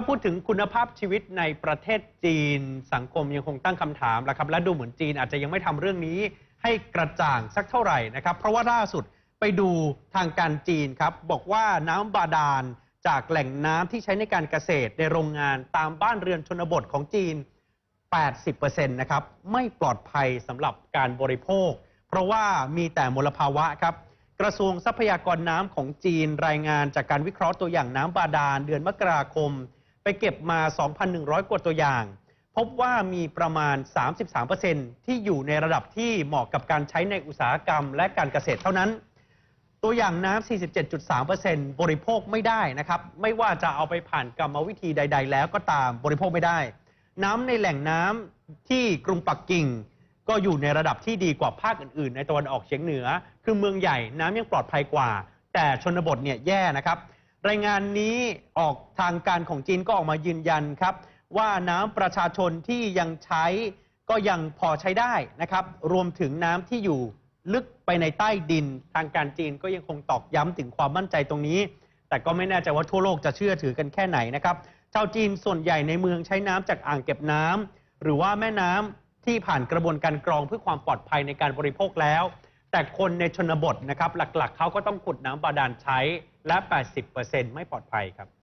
าพูดถึงคุณภาพชีวิตในประเทศจีน สังคมยังคงตั้งคำถามแหละครับ และดูเหมือนจีนอาจจะยังไม่ทำเรื่องนี้ให้กระจ่างสักเท่าไหร่นะครับ เพราะว่าล่าสุดไปดูทางการจีนครับ บอกว่าน้ำบาดาลจากแหล่งน้ำที่ใช้ในการเกษตรในโรงงานตามบ้านเรือนชนบทของจีน 80%นะครับไม่ปลอดภัยสำหรับการบริโภค เพราะว่ามีแต่มลภาวะครับกระทรวงทรัพยากรน้ำของจีนรายงานจากการวิเคราะห์ตัวอย่างน้ำบาดาลเดือนมกราคม ไปเก็บมา 2,100 กว่าตัวอย่าง พบว่ามีประมาณ 33%ที่อยู่ในระดับที่เหมาะกับการใช้ในอุตสาหกรรมและการเกษตรเท่านั้น ตัวอย่างน้ำ 47.3%บริโภคไม่ได้นะครับ ไม่ว่าจะเอาไปผ่านกรรมวิธีใด ๆ แล้วก็ตามบริโภคไม่ได้ น้ำในแหล่งน้ำที่กรุงปักกิ่ง ก็อยู่ในระดับที่ดีกว่าภาคอื่น ๆ ในตะวันออกเฉียงเหนือ คือเมืองใหญ่น้ำยังปลอดภัยกว่า แต่ชนบทเนี่ยแย่นะครับ รายงานนี้ออกทางการของจีนก็ออกมายืนยันครับ ว่าน้ำประชาชนที่ยังใช้ก็ยังพอใช้ได้นะครับ รวมถึงน้ำที่อยู่ลึกไปในใต้ดินทางการจีนก็ยังคงตอกย้ำถึงความมั่นใจตรงนี้ แต่ก็ไม่แน่ใจว่าทั่วโลกจะเชื่อถือกันแค่ไหนนะครับชาวจีนส่วนใหญ่ในเมืองใช้น้ำจากอ่างเก็บน้ำหรือว่าแม่น้ำที่ผ่านกระบวนการกรองเพื่อความปลอดภัยในการบริโภคแล้ว แต่คนในชนบทนะครับหลักๆเขาก็ต้องขุดน้ำบาดาลใช้และ 80%ไม่ปลอดภัยครับ